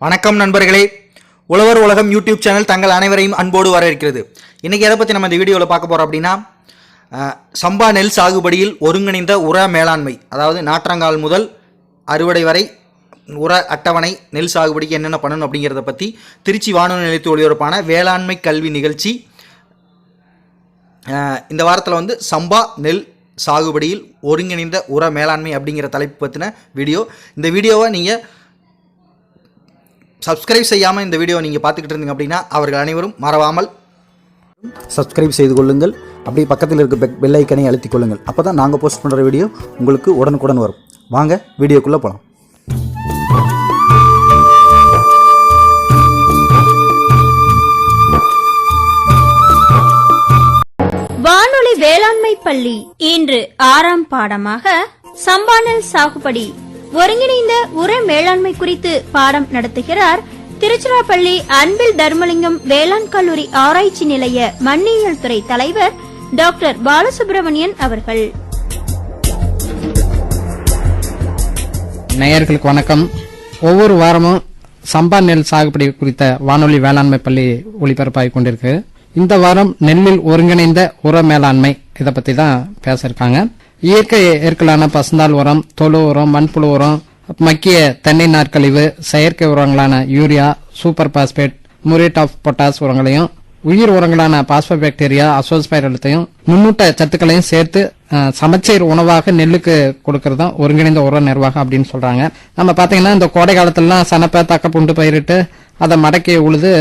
வணக்கம் நண்பர்களே. உழவர் உலகம் யூடியூப் சேனல் தங்கள் அனைவரையும் அன்போடு வரவேற்கிறது. இன்றைக்கி எதை பற்றி நம்ம இந்த வீடியோவில் பார்க்க போகிறோம் அப்படின்னா சம்பா நெல் சாகுபடியில் ஒருங்கிணைந்த உர மேலாண்மை அதாவது நாற்றங்கால் முதல் அறுவடை வரை உர அட்டவணை நெல் சாகுபடிக்கு என்னென்ன பண்ணணும் அப்படிங்கிறத பற்றி திருச்சி வானொலி நிலையத்து ஒளிபரப்பான வேளாண்மை கல்வி நிகழ்ச்சி இந்த வாரத்தில் வந்து சம்பா நெல் சாகுபடியில் ஒருங்கிணைந்த உர மேலாண்மை அப்படிங்கிற தலைப்பு பற்றின வீடியோ. இந்த வீடியோவை நீங்கள் சப்ஸ்கிரைப் செய்யாமல் இந்த வீடியோ நீங்கள் பார்த்துக்கிட்டு இருந்தீங்க அப்படின்னா அவர்கள் அனைவரும் மறவாமல் சப்ஸ்கிரைப் செய்து கொள்ளுங்கள். அப்படியே பக்கத்தில் இருக்க பெல் பெல் ஐக்கனை அழுத்திக் கொள்ளுங்கள். அப்போ தான் நாங்கள் போஸ்ட் பண்ணுற வீடியோ உங்களுக்கு உடனுக்குடன் வரும். வாங்க வீடியோக்குள்ளே போகலாம் வானொலி வேளாண்மை பள்ளி இன்று ஆறாம் பாடமாக சம்பானல் சாகுபடி. ஒருங்கிணைந்த உர மேலாண்மை குறித்து பாடம் நடத்துகிறார் திருச்சிராப்பள்ளி அன்பில் தர்மலிங்கம் வேளாண் கல்லூரி ஆராய்ச்சி நிலைய மண்ணியல் துறை தலைவர் டாக்டர் பாலசுப்ரமணியன் அவர்கள். நேயர்களுக்கு வணக்கம். ஒவ்வொரு வாரமும் சம்பா நெல் சாகுபடி குறித்த வானொலி வேளாண்மை பள்ளி ஒளிபரப்பாகி கொண்டிருக்கு. இந்த வாரம் நெல்லில் ஒருங்கிணைந்த உர மேலாண்மை இதை பத்தி தான் பேச இருக்காங்க இயற்கை ஏற்கலான பசுந்தாள் உரம் தொழு உரம் மண்புழு உரம் மக்கிய தென்னை நாற்கழிவு செயற்கை உரங்களான urea super phosphate muriate of potash உரங்களையும் உயிர் உரங்களான பாஸ்போபாக்டீரியா அசோஸ்பைரத்தையும் நுண்ணூட்ட சத்துக்களையும் சேர்த்து சமச்சீர் உணவாக நெல்லுக்கு கொடுக்கறது தான் ஒருங்கிணைந்த உர நிர்வாகம் அப்படின்னு சொல்றாங்க. நம்ம பாத்தீங்கன்னா இந்த கோடை காலத்துலலாம் சனப்பை தக்கப்புண்டு பயிரிட்டு அதை மடக்கி உழுது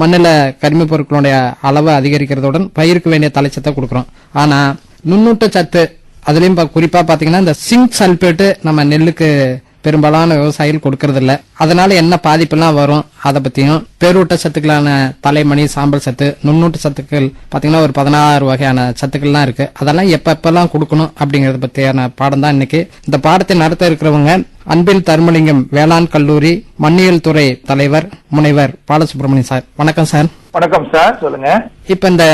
மண்ணில் கரிமப் பொருட்களுடைய அளவை அதிகரிக்கிறதுடன் பயிருக்கு வேண்டிய தலைச்சத்தை கொடுக்குறோம். ஆனால் நுண்ணூட்ட சத்து அதுலயும் பா- குறிப்பா பாத்தீங்கன்னா இந்த சிங்க் சல்பேட்டு நம்ம நெல்லுக்கு பெரும்பாலான விவசாயிகள் கொடுக்கறது அதனால என்ன பாதிப்பெல்லாம் வரும் அதை பத்தியும் பேரூட்ட சத்துக்களான தலைமணி சாம்பல் சத்து நுண்ணூட்ட சத்துக்கள் பாத்தீங்கன்னா ஒரு பதினாறு வகையான சத்துக்கள்லாம் இருக்கு. அதெல்லாம் எப்ப எப்பெல்லாம் கொடுக்கணும் அப்படிங்கறத பத்தியான பாடம் தான் இன்னைக்கு. இந்த பாடத்தை நடத்த இருக்கிறவங்க அன்பில் தர்மலிங்கம் வேளாண் கல்லூரி மண்ணியல் துறை தலைவர் முனைவர் பாலசுப்ரமணியன் சார். வணக்கம் சார். வணக்கம் சார் சொல்லுங்க. இப்ப இந்த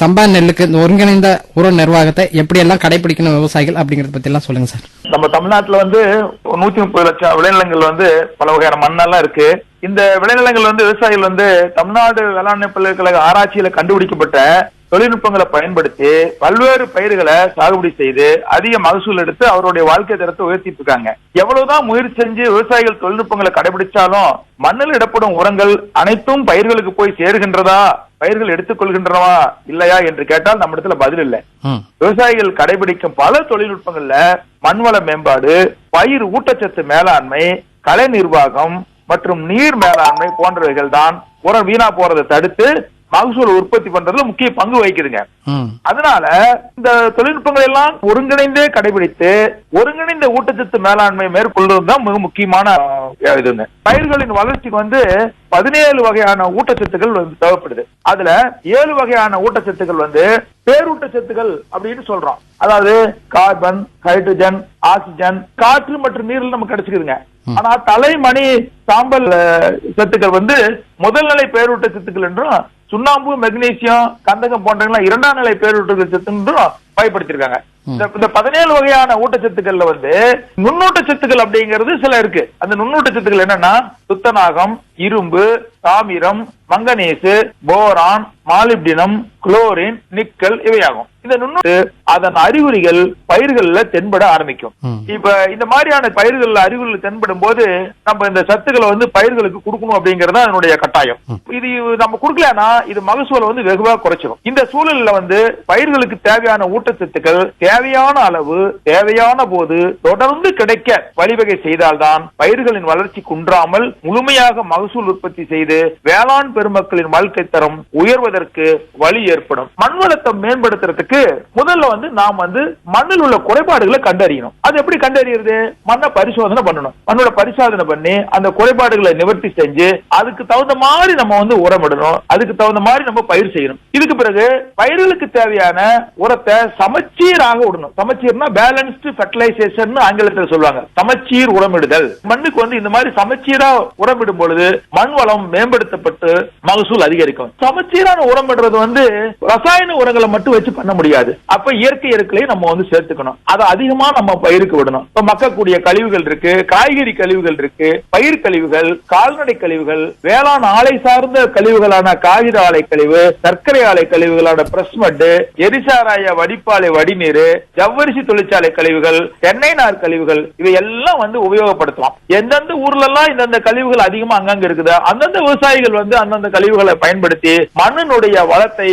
சம்பா நெல்லுக்கு இந்த ஒருங்கிணைந்த உர நிர்வாகத்தை எப்படி எல்லாம் கடைபிடிக்கணும் விவசாயிகள் அப்படிங்கறத பத்தி எல்லாம் சொல்லுங்க சார். நம்ம தமிழ்நாட்டுல வந்து நூத்தி முப்பது லட்சம் விளைநிலங்கள் வந்து பல வகையான மண்ணெல்லாம் இருக்கு. இந்த விளைநிலங்கள் வந்து விவசாயிகள் வந்து தமிழ்நாடு வேளாண்மை பல்கலைக்கழக ஆராய்ச்சியில கண்டுபிடிக்கப்பட்ட தொழில்நுட்பங்களை பயன்படுத்தி பல்வேறு பயிர்களை சாகுபடி செய்து அதிக மகசூல் எடுத்து அவருடைய வாழ்க்கை தரத்தை உயர்த்திட்டு இருக்காங்க. எவ்வளவுதான் முயற்சி செஞ்சு விவசாயிகள் தொழில்நுட்பங்களை கடைபிடிச்சாலும் மண்ணில் இடப்படும் உரங்கள் அனைத்தும் பயிர்களுக்கு போய் சேருகின்றதா? பயிர்கள் எடுத்துக்கொள்கின்றனவா இல்லையா என்று கேட்டால் நம்ம இடத்துல பதில் இல்லை. விவசாயிகள் கடைபிடிக்கும் பல தொழில்நுட்பங்கள்ல மண்வள மேம்பாடு பயிர் ஊட்டச்சத்து மேலாண்மை கலை நிர்வாகம் மற்றும் நீர் மேலாண்மை போன்றவைகள் தான் உரம் வீணா போறதை தடுத்து மகசூல் உற்பத்தி பண்றதுல முக்கிய பங்கு வகிக்குதுங்க. அதனால இந்த தொழில்நுட்பங்கள் எல்லாம் ஒருங்கிணைந்தே கடைபிடித்து ஒருங்கிணைந்த ஊட்டச்சத்து மேலாண்மை மேற்கொள்வது தான் மிக முக்கியமான இதுங்க. பயிர்களின் வளர்ச்சிக்கு வந்து பதினேழு வகையான ஊட்டச்சத்துக்கள் வந்து தேவைப்படுது. அதுல ஏழு வகையான ஊட்டச்சத்துக்கள் வந்து பேரூட்டச்சத்துக்கள் அப்படின்னு சொல்றோம். அதாவது கார்பன் ஹைட்ரஜன் ஆக்சிஜன் காற்று மற்றும் நீரில் நமக்கு கிடைச்சிக்குதுங்க. ஆனா தலைமணி சாம்பல் சத்துக்கள் வந்து முதல் நிலை பேரூட்டச்சத்துக்கள் என்றும் சுண்ணாம்பு மெக்னீசியம் கந்தகம் போன்றவங்க இரண்டாம் நிலை பேரூட்டச்சத்து சத்துன்றும் பயன்படுத்திருக்காங்க இந்த பதினேழு வகையான ஊட்டச்சத்துக்கள்ல வந்து நுண்ணூட்டச்சத்துக்கள் அப்படிங்கிறது சில இருக்கு. அந்த நுண்ணூட்டச்சத்துக்கள் என்னன்னா துத்தநாகம் இரும்பு தாமிரம் manganese boron molybdenum chlorine nickel இவையாகும். இந்த நுண்ணூட்டு அதன் அறிகுறிகள் பயிர்கள்ல தென்பட ஆரம்பிக்கும். இப்ப இந்த மாதிரியான பயிர்கள்ல அறிகுறிகள் தென்படும் போது நம்ம இந்த சத்துக்களை வந்து பயிர்களுக்கு கொடுக்கணும் அப்படிங்கறது தான் அதனுடைய கட்டாயம். இது நம்ம கொடுக்கலன்னா இது மகசூலை வந்து வெகுவா குறைச்சிடும் இந்த சூழல்ல வந்து பயிர்களுக்கு தேவையான ஊட்டச்சத்துக்கள் தேவையான அளவு தேவையான போது தொடர்ந்து கிடைக்க வழிவகை செய்தால்தான் பயிர்களின் வளர்ச்சி குன்றாமல் முழுமையாக மகசூல் உற்பத்தி செய்து வேளாண் பெருமக்களின் வாழ்க்கை தரம் உயர்வதற்கு வழி ஏற்படும். மண் வளத்தை மேம்படுத்துறதுக்கு முதல்ல வந்து நாம் வந்து மண்ணில் உள்ள குறைபாடுகளை கண்டறியணும். அது எப்படி கண்டறியறது? மண்ணை பரிசோதனை பண்ணணும். மண்ணோட பரிசோதனை பண்ணி அந்த குறைபாடுகளை நிவர்த்தி செஞ்சு அதுக்கு தகுந்த மாதிரி நம்ம வந்து உரமிடணும். அதுக்கு தகுந்த மாதிரி நம்ம பயிர் செய்யணும். இதுக்கு பிறகு பயிர்களுக்கு தேவையான உரத்தை சமச்சீராக விடணும். சமச்சீர்னா பேலன்ஸ்டு ஃபெர்டிலைசேஷன் ஆங்கிலத்தில் சொல்லுவாங்க. சமச்சீர் உரமிடுதல். மண்ணுக்கு வந்து இந்த மாதிரி சமச்சீரா உரமிடும் பொழுது மண் வளம் மேம்படுத்தப்பட்டு மகசூல் அதிகரிக்கும். சமச்சீரான உரமிடுறது வந்து ரசாயன உரங்களை மட்டும் வச்சு பண்ண முடியாது. அப்ப இயற்கை இயற்கையை நம்ம வந்து சேர்த்துக்கணும். அதை அதிகமா நம்ம பயிருக்கு விடணும். இப்ப மக்கக்கூடிய கழிவுகள் இருக்கு காய்கறி கழிவுகள் இருக்கு பயிர் கழிவுகள் கால்நடை கழிவுகள் வேளாண் ஆலை சார்ந்த கழிவுகளான காகித ஆலை கழிவு சர்க்கரை ஆலை கழிவுகளான பிரஸ்மட் எரிசாராய வடிப்பாலை வடிநீர் ஜவ்வரிசி தொழிற்சாலை கழிவுகள் தென்னை நார் கழிவுகள் இவை எல்லாம் வந்து உபயோகப்படுத்தலாம். எந்தெந்த ஊர்ல எல்லாம் இந்தந்த கழிவுகள் அதிகமா அங்கங்க இருக்குது அந்தந்த விவசாயிகள் வந்து அந்தந்த கழிவுகளை பயன்படுத்தி மண்ணினுடைய வளத்தை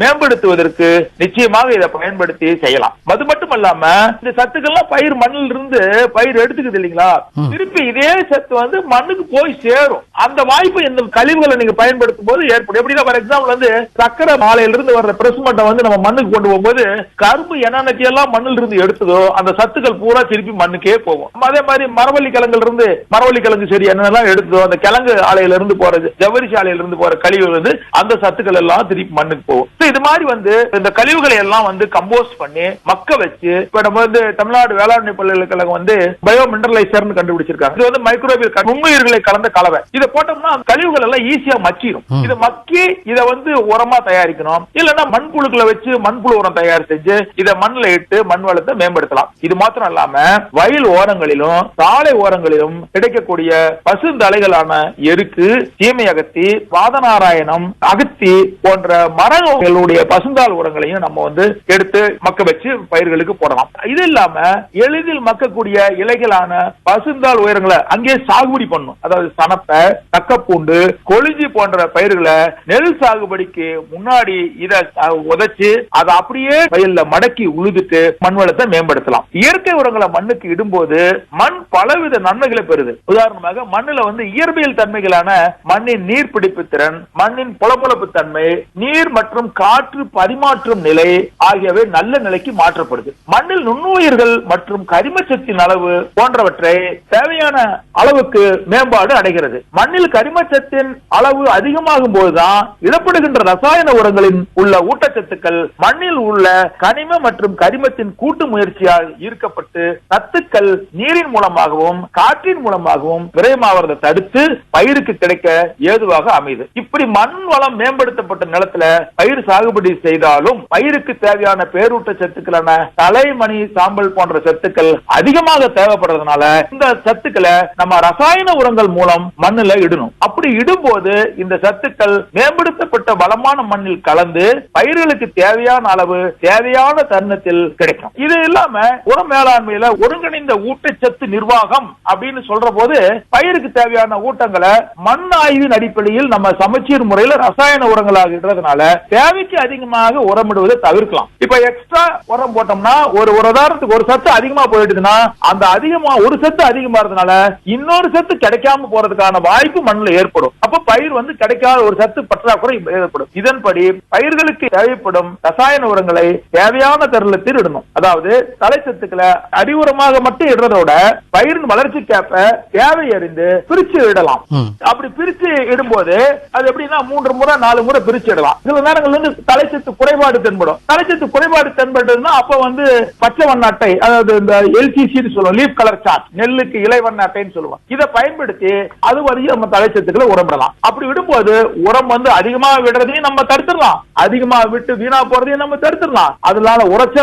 மேம்படுத்துவதற்கு நிச்சயமாக இதை பயன்படுத்தி செய்யலாம். அது மட்டும் இல்லாம இந்த சத்துக்கள்லாம் பயிர் மண்ணில் இருந்து பயிர் எடுத்துக்குது இல்லைங்களா? திருப்பி இதே சத்து வந்து மண்ணுக்கு போய் சேரும். அந்த வாய்ப்பு இந்த கழிவுகளை நீங்க பயன்படுத்தும் போது ஏற்படும். எப்படின்னா ஃபார் எக்ஸாம்பிள் வந்து சக்கரை மாலையில இருந்து வர்ற பிரஸ்மட்டை வந்து நம்ம மண்ணுக்கு கொண்டு போகும்போது கரும்பு என்னென்னத்தி எல்லாம் மண்ணில் இருந்து எடுத்ததோ அந்த சத்துக்கள் பூரா திருப்பி மண்ணுக்கே போகும். அதே மாதிரி மரவள்ளி கிழங்குல இருந்து மரவள்ளி கிழங்கு செடி என்னென்னலாம் எடுத்ததோ அந்த கிழங்கு ஆலையில இருந்து போறது ஜவ்வரிசி ஆலையில இருந்து போற கழிவு வந்து அந்த சத்துக்கள் எல்லாம் திருப்பி மண்ணுக்கு போகும். இது மாதிரி வந்து இந்த கழிவுகளை எல்லாம் வந்து கம்போஸ்ட் பண்ணி மக்க வச்சு இப்ப நம்ம வந்து தமிழ்நாடு வேளாண்மை பல்கலைக்கழகம் வந்து பயோ மினரலைசர்னு கண்டுபிடிச்சிருக்காங்க. இது வந்து மைக்ரோபியல் நுண்ணுயிர்களை கலந்த கலவை. இதை போட்டோம்னா அந்த கழிவுகள் எல்லாம் ஈஸியா மக்கிரும். இதை மக்கி இதை வந்து உரமா தயாரிக்கணும். இல்லைன்னா மண்புழுக்களை வச்சு மண்புழு உரம் தயார் செஞ்சு இதை மண்ணுல இட்டு மண் வளத்தை மேம்படுத்தலாம். இது மாத்திரம் இல்லாம வயல் ஓரங்களிலும் சாலை ஓரங்களிலும் கிடைக்கக்கூடிய பசுந்தலைகளான எருக்கு சீமை அகத்தி பாதநாராயணம் அகத்தி போன்ற மரங்களுடைய பசுந்தால் உரங்களையும் நம்ம வந்து எடுத்து மக்க வச்சு பயிர்களுக்கு போடலாம். இது இல்லாம எளிதில் மக்கக்கூடிய இலைகளான பசுந்தாள் உயரங்களை அங்கே சாகுபடி பண்ணும் அதாவது சனப்பை தக்கப்பூண்டு கொழிஞ்சி போன்ற பயிர்களை நெல் சாகுபடிக்கு முன்னாடி இதை அஹ், உதைச்சு அதை அப்படியே வயல்ல மடக்கி உழுது உழுதுட்டு மண் வளத்தை மேம்படுத்தலாம். இயற்கை உரங்களை மண்ணுக்கு இடும்போது மண் பலவித நன்மைகளை பெறுது. உதாரணமாக மண்ணுல வந்து இயற்பியல் தன்மைகளான மண்ணின் நீர் பிடிப்பு திறன் மண்ணின் புலப்புலப்பு தன்மை நீர் மற்றும் காற்று பரிமாற்றும் நிலை ஆகியவை நல்ல நிலைக்கு மாற்றப்படுது. மண்ணில் நுண்ணுயிர்கள் மற்றும் கரிமச்சத்தின் அளவு போன்றவற்றை தேவையான அளவுக்கு மேம்பாடு அடைகிறது. மண்ணில் கரிமச்சத்தின் அளவு அதிகமாகும் போதுதான் இடப்படுகின்ற ரசாயன உரங்களின் உள்ள ஊட்டச்சத்துக்கள் மண்ணில் உள்ள கனிம மற்றும் கரி கரிமத்தின் கூட்டு முயற்சியால் ஈர்க்கப்பட்டு சத்துக்கள் நீரின் மூலமாகவும் காற்றின் மூலமாகவும் விரயமாவதை தடுத்து பயிருக்கு கிடைக்க ஏதுவாக அமையுது. இப்படி மண் வளம் மேம்படுத்தப்பட்ட நிலத்துல பயிர் சாகுபடி செய்தாலும் பயிருக்கு தேவையான பேரூட்ட சத்துக்களான தலைமணி சாம்பல் போன்ற சத்துக்கள் அதிகமாக தேவைப்படுறதுனால இந்த சத்துக்களை நம்ம ரசாயன உரங்கள் மூலம் மண்ணுல இடணும். அப்படி இடும்போது இந்த சத்துக்கள் மேம்படுத்தப்பட்ட வளமான மண்ணில் கலந்து பயிர்களுக்கு தேவையான அளவு தேவையான தருணத்தில் கிடைக்கும். இது இல்லாம உர மேலாண்மையில ஒருங்கிணைந்த ஊட்டச்சத்து நிர்வாகம் அப்படின்னு சொல்ற போது பயிருக்கு தேவையான ஊட்டங்களை மண் ஆய்வின் அடிப்படையில் நம்ம சமச்சீர் முறையில ரசாயன உரங்களாக இடுறதுனால தேவைக்கு அதிகமாக உரமிடுவதை தவிர்க்கலாம். இப்ப எக்ஸ்ட்ரா உரம் போட்டோம்னா ஒரு உதாரணத்துக்கு ஒரு சத்து அதிகமா போயிடுதுன்னா அந்த அதிகமா ஒரு சத்து அதிகமா இருந்தனால இன்னொரு சத்து கிடைக்காம போறதுக்கான வாய்ப்பு மண்ணில் ஏற்படும். அப்ப பயிர் வந்து கிடைக்காத ஒரு சத்து பற்றாக்குறை ஏற்படும். இதன்படி பயிர்களுக்கு தேவைப்படும் ரசாயன உரங்களை தேவையான தரலுக்கு இடணும் அதாவது தலை சத்துக்களை அடிவுரமாக மட்டும் இடுறதோட பயிரின் வளர்ச்சிக்கேற்ப தேவை அறிந்து பிரிச்சு இடலாம். அப்படி பிரிச்சு இடும்போது அது எப்படின்னா மூன்று முறை நாலு முறை பிரிச்சு இடலாம். சில நேரங்கள்ல வந்து தலைச்சத்து குறைபாடு தென்படும். தலைச்சத்து குறைபாடு தென்பட்டதுன்னா அப்ப வந்து பச்சை வண்ண அட்டை அதாவது இந்த எல்சிசி சொல்லுவோம் லீஃப் கலர் சார்ட் நெல்லுக்கு இலை வண்ண அட்டைன்னு சொல்லுவோம். இதை பயன்படுத்தி அது வரையும் நம்ம தலைச்சத்துக்களை உரமிடலாம். அப்படி விடும்போது உரம் வந்து அதிகமா விடுறதையும் நம்ம தடுத்துடலாம். அதிகமா விட்டு வீணா போறதையும் நம்ம தடுத்துடலாம். அதனால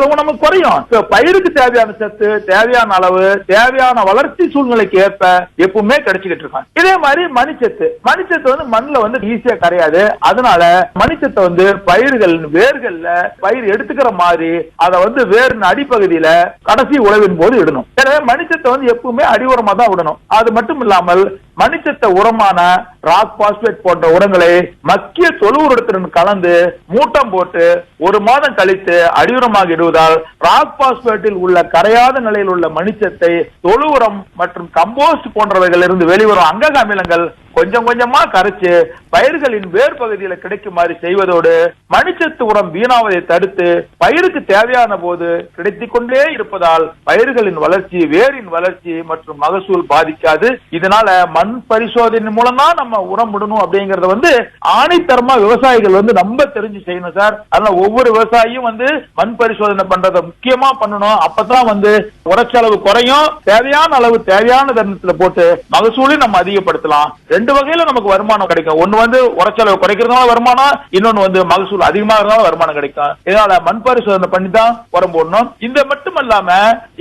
அளவு நமக்கு குறையும். பயிருக்கு தேவையான சத்து தேவையான அளவு தேவையான வளர்ச்சி சூழ்நிலைக்கு ஏற்ப எப்பவுமே கிடைச்சிக்கிட்டு இருக்கும். இதே மாதிரி மணிச்சத்து. மணிச்சத்து வந்து மண்ணுல வந்து ஈஸியா கரையாது. அதனால மணிச்சத்தை வந்து பயிர்கள் வேர்கள்ல பயிர் எடுத்துக்கிற மாதிரி அதை வந்து வேரின் அடிப்பகுதியில கடைசி உழவின் போது இடணும். எனவே மணிச்சத்தை வந்து எப்பவுமே அடி உரமா தான் விடணும். அது மட்டும் இல்லாமல் மணிச்சத்த உரமான ராக் பாஸ்பேட் போன்ற உரங்களை மக்கிய தொழு உரத்துடன் கலந்து மூட்டம் போட்டு ஒரு மாதம் கழித்து அடியுரமாக இடுவதால் ராக் பாஸ்பேட்டில் உள்ள கரையாத நிலையில் உள்ள மணிச்சத்தை தொழு உரம் மற்றும் கம்போஸ்ட் போன்றவைகளிலிருந்து வெளிவரும் அங்கக அமிலங்கள் கொஞ்சம் கொஞ்சமா கரைச்சு பயிர்களின் வேர் பகுதியில கிடைக்குமாறு செய்வதோடு மணிச்சத்து உரம் வீணாவதை தடுத்து பயிருக்கு தேவையான போது கிடைத்துக் கொண்டே இருப்பதால் பயிர்களின் வளர்ச்சி வேரின் வளர்ச்சி மற்றும் மகசூல் பாதிக்காது. இதனால மண் பரிசோதனை மூலம் தான் நம்ம உரம் விடணும் அப்படிங்கறத வந்து ஆணித்தரமா விவசாயிகள் வந்து நம்ம தெரிஞ்சு செய்யணும் சார். அதனால ஒவ்வொரு விவசாயியும் வந்து மண் பரிசோதனை பண்றதை முக்கியமா பண்ணணும். அப்பதான் வந்து உரச்செலவு குறையும். தேவையான அளவு தேவையான தருணத்துல போட்டு மகசூலையும் நம்ம அதிகப்படுத்தலாம். ரெண்டு வகையில நமக்கு வருமானம் கிடைக்கும். ஒண்ணு வந்து உரச்செலவு குறைக்கிறதுனால வருமானம் இன்னொன்னு வந்து மகசூல் அதிகமா இருந்தாலும் வருமானம் கிடைக்கும். இதனால மண் பரிசோதனை பண்ணி தான் உரம் போடணும். இந்த மட்டும் இல்லாம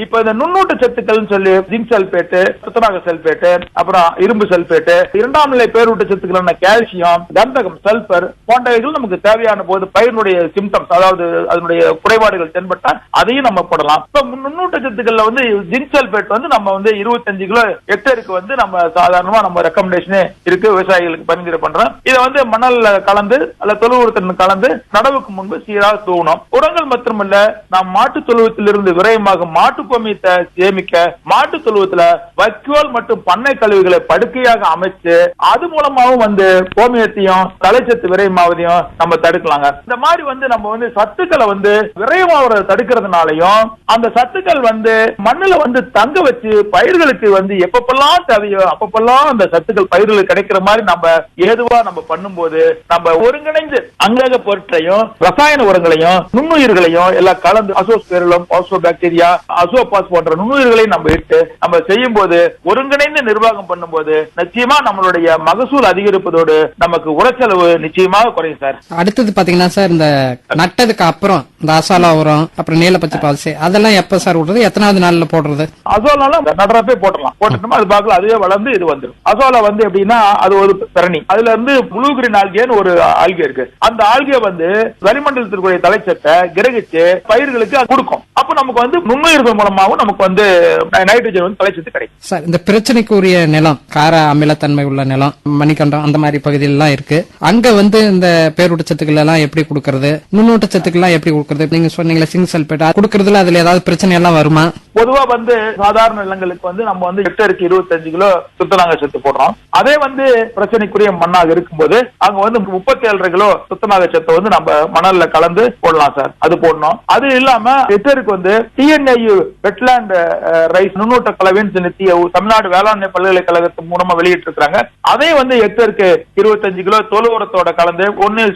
இப்ப இந்த நுண்ணூட்ட சத்துக்கள்னு சொல்லி ஜிங்க் சல்பேட்டு துத்தநாக சல்பேட்டு அப்புறம் இரும்பு சல்பேட்டு இரண்டாம் நிலை பேரூட்ட சத்துக்களான கால்சியம் கந்தகம் சல்பர் போன்றவைகள் நமக்கு தேவையான போது பயிரினுடைய சிம்டம்ஸ் அதாவது அதனுடைய குறைபாடுகள் தென்பட்டா அதையும் நம்ம போடலாம். இப்ப நுண்ணூட்ட சத்துக்கள்ல வந்து ஜிங்க் சல்பேட் வந்து நம்ம வந்து இருபத்தஞ்சு கிலோ ஹெக்டேருக்கு வந்து நம்ம சாதாரணமா நம்ம ரெக்கமெண்டேஷனே இருக்கு விவசாயிகளுக்கு பரிந்துரை பண்றோம். இதை வந்து மணல்ல கலந்து அல்ல தொழு உரத்துடன் கலந்து நடவுக்கு முன்பு சீராக தூவணும். உரங்கள் மட்டுமல்ல நாம் மாட்டு தொழுவத்திலிருந்து விரயமாக மாட்டு கோமியத்தை சேமிக்க மாட்டு தொழுவத்துல வைக்கோல் மற்றும் பண்ணை கழிவுகளை படுக்கையாக அமைச்சு அது மூலமாவும் வந்து கோமியத்தையும் தலைச்சத்து விரயமாவதையும் நம்ம தடுக்கலாங்க. இந்த மாதிரி வந்து நம்ம வந்து சத்துக்களை வந்து விரயமாவதை தடுக்கிறதுனாலையும் அந்த சத்துக்கள் வந்து மண்ணில் வந்து தங்க வச்சு பயிர்களுக்கு வந்து எப்பப்பெல்லாம் தேவையோ அப்பப்பெல்லாம் அந்த சத்துக்கள் பயிர்கள் பயிர்களுக்கு கிடைக்கிற மாதிரி நம்ம ஏதுவா நம்ம பண்ணும்போது நம்ம ஒருங்கிணைந்து அங்கக பொருட்களையும் ரசாயன உரங்களையும் நுண்ணுயிர்களையும் எல்லாம் கலந்து அசோஸ்பெருலம் பாஸ்போ பாக்டீரியா அசோபாஸ் போன்ற நுண்ணுயிர்களையும் நம்ம இட்டு நம்ம செய்யும் போது ஒருங்கிணைந்து நிர்வாகம் பண்ணும்போது நிச்சயமா நம்மளுடைய மகசூல் அதிகரிப்பதோடு நமக்கு உரச்செலவு நிச்சயமாக குறையும் சார். அடுத்தது பாத்தீங்கன்னா சார் இந்த நட்டதுக்கு அப்புறம் இந்த அசாலா உரம் அப்புறம் நீலப்பச்சை பால்சி அதெல்லாம் எப்ப சார் விடுறது? எத்தனாவது நாள்ல போடுறது? அசோலால நடுறப்பே போட்டலாம் போட்டுட்டோமா அது பார்க்கல அதுவே வளர்ந்து இது வந்துடும் அசோலா வந்து எப்படின்னா அது ஒரு தரணி. அதுல இருந்து ப்ளூ கிரீன் ஆல்கேன்னு ஒரு ஆல்கே இருக்கு. அந்த ஆல்கே வந்து வளிமண்டலத்திற்குரிய தலைச்சத்தை கிரகிச்சு பயிர்களுக்கு அது கொடுக்கும். அப்ப நமக்கு வந்து நுண்ணுயிர்கள் மூலமாகவும் நமக்கு வந்து நைட்ரஜன் வந்து தலைச்சத்து கிடைக்கும். சார் இந்த பிரச்சனைக்குரிய நிலம் கார அமிலத்தன்மை உள்ள நிலம் மணிக்கண்டம் அந்த மாதிரி பகுதியிலாம் இருக்கு. அங்க வந்து இந்த பேரூட்டச்சத்துக்கள் எல்லாம் எப்படி கொடுக்கறது? நுண்ணூட்டச்சத்துக்கள் எல்லாம் எப்படி கொடுக்கறது? நீங்க சொன்னீங்களா சிங் சல்பேட் கொடுக்கறதுல அதுல ஏதாவது பிரச்சனை எல்லாம் வருமா? பொதுவா வந்து சாதாரண நிலங்களுக்கு வந்து நம்ம வந்து ஹெக்டருக்கு இருபத்தஞ்சு கிலோ துத்தநாக சத்து போடுறோம். அதே வந்து பிரச்சனைக்குரிய மண்ணாக இருக்கும்போது அங்க வந்து முப்பத்தி ஏழரை கிலோ துத்தநாக சத்தை வந்து நம்ம மணல்ல கலந்து போடலாம் சார். அது போடணும். அது இல்லாம ஹெக்டருக்கு வந்து டிஎன்ஐயு வெட்லாண்ட் ரைஸ் நுண்ணூட்ட கலவைன்னு நித்திய தமிழ்நாடு வேளாண்மை பல்கலைக்கழகத்து மூலமா வெளியிட்டு இருக்காங்க அதே வந்து ஹெக்டருக்கு இருபத்தஞ்சு கிலோ தொழு உரத்தோட கலந்து ஒன்னு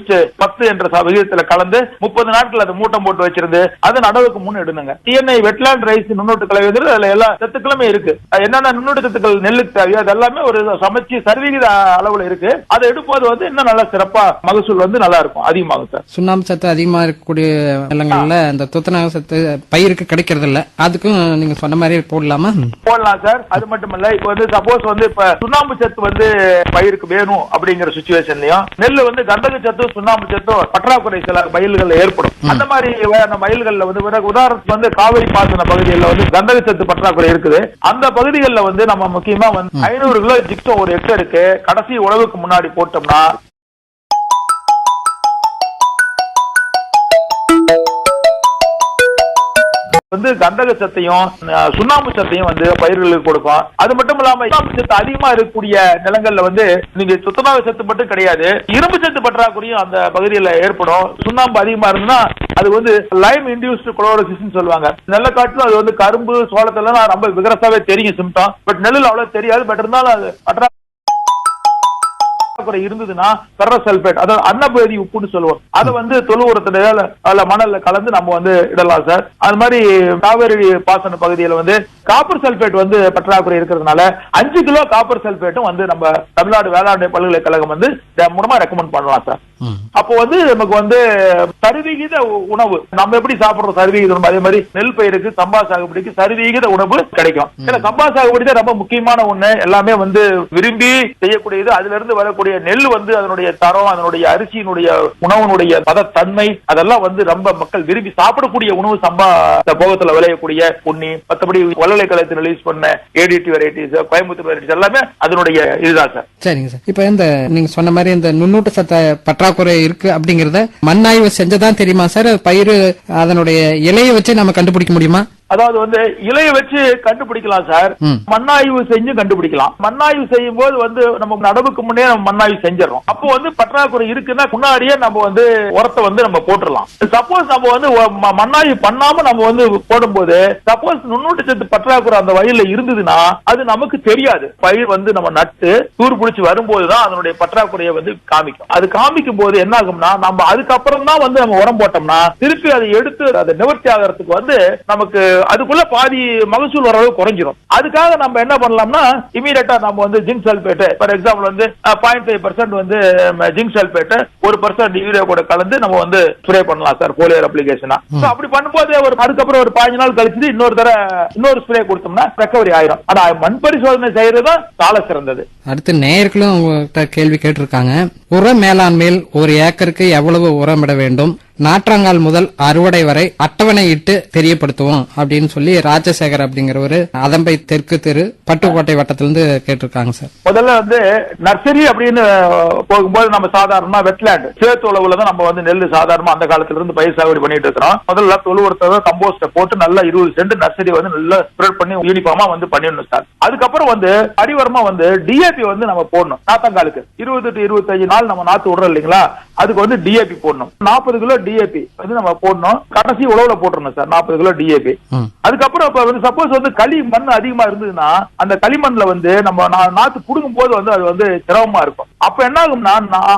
பத்து என்ற விகிதத்துல கலந்து முப்பது நாட்கள் அது மூட்டம் போட்டு வச்சிருந்து அது நடவுக்கு முன் எடுனுங்க டிஎன்ஐ வெட்லாண்ட் ரைஸ் நுண்ணூட்ட கலவைங்கிறது அதுல எல்லா சத்துக்களுமே இருக்கு. என்னென்ன நுண்ணூட்ட சத்துக்கள் நெல்லுக்கு தேவையோ அது எல்லாமே ஒரு சமைச்சு சரிவிகித அளவுல இருக்கு. அதை எடுப்பது வந்து இன்னும் நல்லா சிறப்பா மகசூல் வந்து நல்லா இருக்கும் அதிகமாகும் சார். சுண்ணாம்பு சத்து அதிகமா இருக்கக்கூடிய நிலங்கள்ல இந்த துத்தநாக சத்து பயிருக்கு கிடைக்கிறது இல்ல அதுக்கும் நீங்க சொன்ன மாதிரி போடலாமா? போடலாம் சார். அது மட்டும் இல்ல இப்ப வந்து சப்போஸ் வந்து இப்ப சுண்ணாம்பு சத்து வந்து பயிருக்கு வேணும் அப்படிங்கிற சுச்சுவேஷன்லயும் நெல் வந்து கந்தக சத்தும் சுண்ணாம்பு சத்தும் பற்றாக்குறை சில மயில்கள்ல ஏற்படும். அந்த மாதிரி அந்த மயில்கள்ல வந்து உதாரணத்துக்கு வந்து காவிரி பாசன பகுதிகளில் வந்து கந்தக சத்து பற்றாக்குறை இருக்குது. அந்த பகுதிகளில் வந்து நம்ம முக்கியமா வந்து ஐநூறு கிலோ ஜிக்ஸோ ஒரு ஹெக்டருக்கு கடைசி உழவுக்கு முன்னாடி போட்டோம்னா வந்து கந்தக சத்தையும் சுண்ணாம்பு சத்தையும் வந்து பயிர்களுக்கு கொடுக்கும் அது மட்டும் இல்லாம சுண்ணாம்பு சத்து அதிகமா இருக்கக்கூடிய நிலங்கள்ல வந்து நீங்க சுத்தமாக சத்து மட்டும் கிடையாது. இரும்பு சத்து பற்றாக்குறையும் அந்த பகுதியில் ஏற்படும். சுண்ணாம்பு அதிகமா இருந்ததுன்னா அது வந்து லைம் இன்டியூஸ்டு குளோரோசிஸ் சொல்லுவாங்க. நெல்ல காட்டிலும் அது வந்து கரும்பு சோளத்துல ரொம்ப விகரசாவே தெரியும் சிம்டம் பட் நெல்லில் அவ்வளவு தெரியாது. பட் இருந்தாலும் அது பற்றா பற்றாக்குறை இருந்ததுன்னா ஃபெரோ சல்பேட் அதாவது அன்னபேதி உப்புன்னு சொல்லுவோம். அதை வந்து தொழு உரத்துல அதுல மணல்ல கலந்து நம்ம வந்து இடலாம் சார். அது மாதிரி காவேரி பாசன பகுதியில வந்து காப்பர் சல்பேட் வந்து பற்றாக்குறை இருக்கிறதுனால அஞ்சு கிலோ காப்பர் சல்பேட்டும் வந்து நம்ம தமிழ்நாடு வேளாண்மை பல்கலைக்கழகம் வந்து மூலமா ரெக்கமெண்ட் பண்ணலாம் சார். அப்போ வந்து நமக்கு வந்து சரிவிகித உணவு நம்ம எப்படி சாப்பிடுறோம் சரிவிகித உணவு அதே மாதிரி நெல் பயிருக்கு சம்பா சாகுபடிக்கு சரிவிகித உணவு கிடைக்கும். ஏன்னா சம்பா சாகுபடி தான் ரொம்ப முக்கியமான ஒண்ணு. எல்லாமே வந்து விரும்பி செய்யக்கூடியது. அதுல இருந்து வரக்கூடிய நெல் வந்து அதனுடைய தரம் அதனுடைய அரிசியினுடைய உணவுனுடைய பதத்தன்மை அதெல்லாம் வந்து ரொம்ப மக்கள் விரும்பி சாப்பிடக்கூடிய உணவு சம்பா போகத்துல விளையக்கூடிய பொன்னி மத்தபடி பல்கலைக்கழகத்தில் ரிலீஸ் பண்ண ஏடிடி வெரைட்டிஸ் கோயம்புத்தூர் வெரைட்டிஸ் எல்லாமே அதனுடைய இதுதான் சார். சரிங்க சார். இப்ப இந்த நீங்க சொன்ன மாதிரி இந்த நுண்ணூட்ட சத்த பற்றாக்குறை இருக்கு அப்படிங்கறத மண்ணாய்வு செஞ்சதான் தெரியுமா சார்? பயிர் அதனுடைய இலையை வச்சு நம்ம கண்டுபிடிக்க முடியுமா? அதாவது வந்து இலைய வச்சு கண்டுபிடிக்கலாம் சார். மண்ணாய்வு செஞ்சு கண்டுபிடிக்கலாம். மண்ணாய்வு செய்யும் போது வந்து நம்ம நடவுக்கு முன்னே நம்ம மண்ணாய்வு செஞ்சிடறோம். அப்போ வந்து பற்றாக்குறை இருக்குன்னா முன்னாடியே நம்ம வந்து உரத்தை வந்து நம்ம போட்டுடலாம். சப்போஸ் நம்ம வந்து மண்ணாய்வு பண்ணாம நம்ம வந்து போடும்போது சப்போஸ் நுண்ணூட்டச்சத்து பற்றாக்குறை அந்த வயல்ல இருந்ததுன்னா அது நமக்கு தெரியாது. பயிர் வந்து நம்ம நட்டு தூர் பிடிச்சு வரும்போதுதான் அதனுடைய பற்றாக்குறையை வந்து காமிக்கும். அது காமிக்கும் போது என்ன ஆகும்னா நம்ம அதுக்கப்புறம் தான் வந்து நம்ம உரம் போட்டோம்னா திருப்பி அதை எடுத்து அதை நிவர்த்தி ஆகிறதுக்கு வந்து நமக்கு அதுக்குள்ள பாதி மகசூல் வரவு குறைஞ்சிரும். அதுக்காக நம்ம என்ன பண்ணலாம்னா இமீடியட்டா நம்ம வந்து ஜிங்க் சல்பேட் ஃபார் எக்ஸாம்பிள் வந்து பாயிண்ட் ஃபைவ் பர்சன்ட் வந்து ஜிங்க் சல்பேட் ஒரு பர்சன்ட் யூரியா கூட கலந்து நம்ம வந்து ஸ்ப்ரே பண்ணலாம் சார் போலியர் அப்ளிகேஷனா அப்படி பண்ணும்போது ஒரு அதுக்கப்புறம் ஒரு பாஞ்சு நாள் கழிச்சு இன்னொரு தர இன்னொரு ஸ்ப்ரே கொடுத்தோம்னா ரெக்கவரி ஆயிரும். ஆனா மண் பரிசோதனை செய்யறது சால சிறந்தது. அடுத்து நேயர்களும் கேள்வி கேட்டிருக்காங்க. உர மேலாண்மையில் ஒரு ஏக்கருக்கு எவ்வளவு உரமிட வேண்டும்? நாற்றங்கால் முதல் அறுவடை வரை அட்டவணையிட்டு தெரியப்படுத்துவோம் அப்படின்னு சொல்லி ராஜசேகர் அப்படிங்கிறவரு அதம்பை தெற்கு தெரு பட்டுக்கோட்டை வட்டத்திலிருந்து கேட்டிருக்காங்க சார். முதல்ல வந்து நர்சரி அப்படின்னு போகும்போது நம்ம சாதாரணமா வெட்லேண்ட் சேத்து உழவுல தான் நம்ம வந்து நெல் சாதாரணமா அந்த காலத்துல இருந்து பயிர் சாகுபடி பண்ணிட்டு இருக்கிறோம். முதல்ல தொழு கம்போஸ்ட போட்டு நல்லா இருபது சென்ட் நர்சரி வந்து நல்லா ஸ்ப்ரெட் பண்ணி யூனிஃபார்மா வந்து பண்ணிடணும் சார். அதுக்கப்புறம் வந்து அடிவரமா வந்து டிஏபி வந்து நம்ம போடணும். நாத்தங்காலுக்கு. இருபது டு இருபத்தஞ்சு நாள் நம்ம நாத்து விடுறோம் இல்லைங்களா? அதுக்கு வந்து டிஏபி போடணும். நாற்பது கிலோ டிஏபி வந்து நம்ம போடணும். கடைசி உழவுல போட்டுறணும் சார் நாற்பது கிலோ டிஏபி. அதுக்கப்புறம் இப்ப வந்து சப்போஸ் வந்து களி மண் அதிகமா இருந்ததுன்னா அந்த களிமண்ல வந்து நம்ம நாத்து புடுங்கும் போது வந்து அது வந்து சிரமமா இருக்கும். அப்ப என்ன ஆகும்னா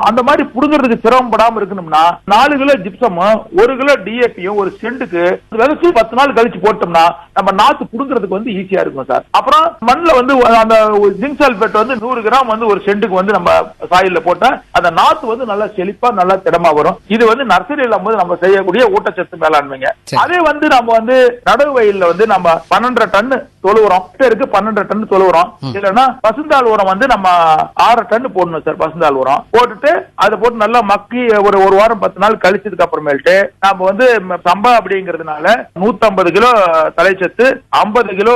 அந்த மாதிரி புடுங்குறதுக்கு சிரமப்படாம இருக்கணும்னா நாலு கிலோ ஜிப்சமும் ஒரு கிலோ டிஏபியும் ஒரு சென்ட்டுக்கு விதைச்சு பத்து நாள் கழிச்சு போட்டோம்னா நம்ம நாத்து புடுங்குறதுக்கு வந்து ஈஸியா இருக்கும் சார். அப்புறம் மண்ணுல வந்து அந்த ஜிங்க் சல்பேட் வந்து நூறு கிராம் வந்து ஒரு சென்ட்டுக்கு வந்து நம்ம சாயில்ல போட்டா அந்த நாத்து வந்து நல்லா செழிப்பா நல்லா திடமா வரும். இது வந்து நர்சரியில போது நம்ம செய்யக்கூடிய ஊட்டச்சத்து மேலாண்மைங்க. அதே வந்து நம்ம வந்து நடவு வயல்ல வந்து நம்ம பன்னெண்டரை டன் தொழு உரம் ஹெக்டேருக்கு பன்னெண்டரை டன் தொழு உரம் இல்லைன்னா பசுந்தாள் உரம் வந்து நம்ம ஆறு டன் போடணும் சார் பசுந்தாள் உரம். போட்டுட்டு அதை போட்டு நல்லா மக்கி ஒரு ஒரு வாரம் பத்து நாள் கழிச்சதுக்கு அப்புறமேல்ட்டு நம்ம வந்து சம்பா அப்படிங்கறதுனால 150 கிலோ தலைச்சத்து 50 கிலோ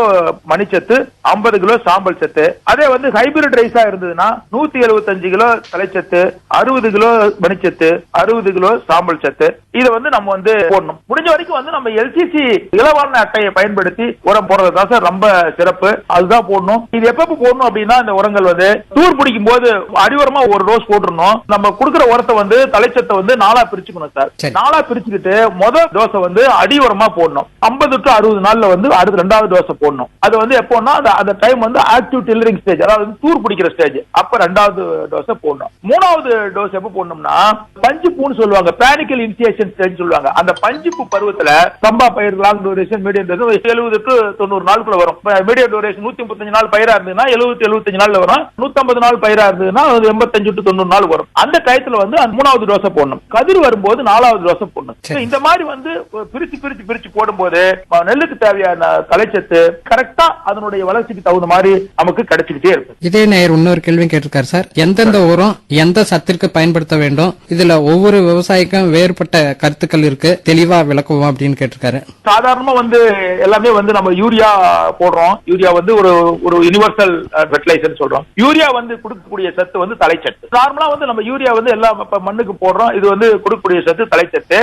மணிச்சத்து 50 கிலோ சாம்பல் சத்து. அதே வந்து ஹைபிரிட் ரைஸா இருந்ததுன்னா 175 கிலோ தலைச்சத்து 60 கிலோ மணிச்சத்து 60 கிலோ சாம்பல் சத்து. இதை வந்து நம்ம வந்து போடணும். முடிஞ்ச வரைக்கும் வந்து நம்ம எல்சிசி இளவான அட்டையை பயன்படுத்தி உரம் போடுறது தான் சார் ரொம்ப சிறப்பு. அதுதான் போடணும். இது எப்ப போடணும் அப்படின்னா இந்த உரங்கள் வந்து தூர் பிடிக்கும் போது அடிவரமா ஒரு டோஸ் போட்டுருணும் நம்ம கொடுக்குற உரத்தை வந்து தலைச்சத்தை வந்து நாலா பிரிச்சுக்கணும் சார். நாலா பிரிச்சுக்கிட்டு முதல் டோஸை வந்து அடிவரமா போடணும். ஐம்பது டு அறுபது நாள்ல வந்து அடுத்து ரெண்டாவது டோஸை போடணும். அது வந்து எப்போன்னா அந்த- டைம் வந்து ஆக்டிவ் டில்லரிங் ஸ்டேஜ் அதாவது தூர் பிடிக்கிற ஸ்டேஜ் அப்ப ரெண்டாவது டோஸை போடணும். மூணாவது டோஸ் எப்ப போடணும்னா பஞ்சு பூன்னு சொல்லுவாங்க. பேனிக்கல் இனிஷியேஷன் ஸ்டேஜ் சொல்லுவாங்க. அந்த பஞ்சு பூ பருவத்துல சம்பா பயிர் லாங் டூரேஷன் மீடியம் எழுபது டு தொண்ணூறு நாளுக்குள்ள வரும் மீடியம் டூரேஷன் நூத்தி முப்பத்தஞ்சு நாள் பயிரா இருந்ததுன்னா எழுபத்தி எழுபத்தஞ்சு நாள்ல வரும். நூத்தம்பது நாள் பயிரா இருந்ததுன்னா அது எண்பத்தஞ்சு டு தொண்ணூறு நாள் வரும். அந்த டயத்துல வந்து அந்த மூணாவது டோஸை போடணும். கதிர் வரும்போது நாலாவது டோஸை போடணும். இந்த மாதிரி வந்து பிரிச்சு பிரிச்சு பிரிச்சு போடும்போது நெல்லுக்கு தேவையான தலைச்சத்து கரெக்டா அதனுடைய வளர்ச்சிக்கு தகுந்த மாதிரி நமக்கு கிடைச்சிக்கிட்டே இருக்கும். இதே நேயர் இன்னொரு கேள்வி கேட்டிருக்காரு சார். எந்தெந்த உரம் எந்த சத்திற்கு பயன்படுத்த வேண்டும்? இதுல ஒவ்வொரு விவசாயிக்கும் வேறுபட்ட கருத்துக்கள் இருக்கு. தெளிவா விளக்குவோம் அப்படின்னு கேட்டிருக்காரு. சாதாரணமா வந்து எல்லாமே வந்து நம்ம யூரியா போடுறோம். யூரியா வந்து ஒரு ஒரு யுனிவர்சல் ஃபெர்டிலைசர் சொல்றோம். யூரியா வந்து கொடுக்கக்கூடிய சத்து வந்து தலைச்சத்து. நார்மலா வந்து நம்ம யூரியா வந்து எல்லா மண்ணுக்கு போடுறோம். இது வந்து கொடுக்கக்கூடிய சத்து தலைச்சத்து.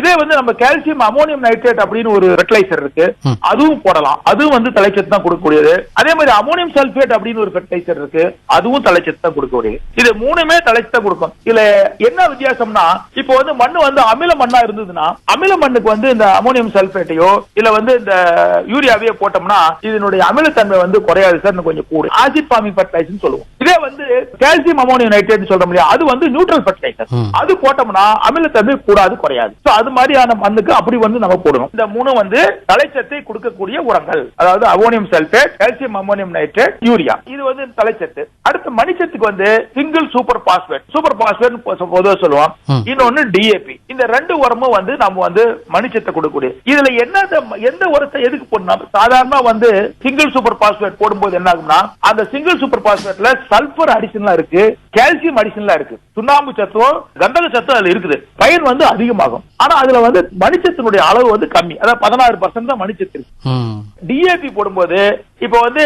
இதே வந்து நம்ம கால்சியம் அமோனியம் நைட்ரேட் அப்படின்னு ஒரு ஃபெர்டிலைசர் இருக்கு. அதுவும் போடலாம். அதுவும் வந்து தலைச்சத்து தான் கொடுக்கக்கூடியது. அதே மாதிரி அமோனியம் சல்பேட் அப்படின்னு ஒரு ஃபெர்டிலைசர் இருக்கு. அதுவும் தலைச்சத்து தான் கொடுக்கக்கூடியது. இது மூணுமே தலைச்சத்து தான் கொடுக்கும். இதுல என்ன வித்தியாசம்னா இப்போ வந்து மண்ணு வந்து அமில மண்ணா இருந்ததுன்னா அமில மண்ணுக்கு வந்து இந்த அமோனியம் சல்பேட்டையோ இல்ல வந்து இந்த யூரியாவையோ போட்டோம்னா இதனுடைய அமிலத்தன்மை வந்து குறையாது சார் கொஞ்சம் கூடும் ஆசிட் ஃபார்மிங் ஃபர்டிலைசர் சொல்லுவோம். இதே வந்து கால்சியம் அமோனியம் நைட்ரேட் சொல்ற முடியாது அது வந்து நியூட்ரல் ஃபர்டிலைசர். அது போட்டோம்னா அமிலத்தன்மை கூடாது குறையாது. So அது மாதிரியான மண்ணுக்கு அப்படி வந்து நம்ம போடணும். இந்த மூணு வந்து தலைச்சத்தை கொடுக்கக்கூடிய உரங்கள். அதாவது ammonium sulphate calcium ammonium nitrate urea. இது வந்து தலைச்சத்து அடுத்து மணிச்சத்துக்கு வந்து single super phosphate. Super phosphate பொதுவாக சொல்லுவோம். இன்னொன்னு டிஏபி இந்த ரெண்டு உரமும் வந்து நம்ம வந்து மணிச்சத்தை கொடுக்கக்கூடிய. இதுல என்ன எந்த உரத்தை எதுக்கு போடணும்? சாதாரண வந்து சிங்கிள் சூப்பர் பாஸ்பேட் போடும்போது என்ன ஆகும்னா அந்த சிங்கிள் சூப்பர் பாஸ்பேட்ல சல்பர் அடிஷனலா இருக்கு கால்சியம் அடிஷன்லாம் இருக்கு. சுண்ணாம்பு சத்தும் கந்தக சத்தும் அதுல இருக்குது. பயிர் வந்து அதிகமாகும். ஆனா அதுல வந்து மணிச்சத்தினுடைய அளவு வந்து கம்மி. அதாவது பதினாறு பர்சன்ட் தான் மணிச்சத்து டிஏபி போடும்போது இப்ப வந்து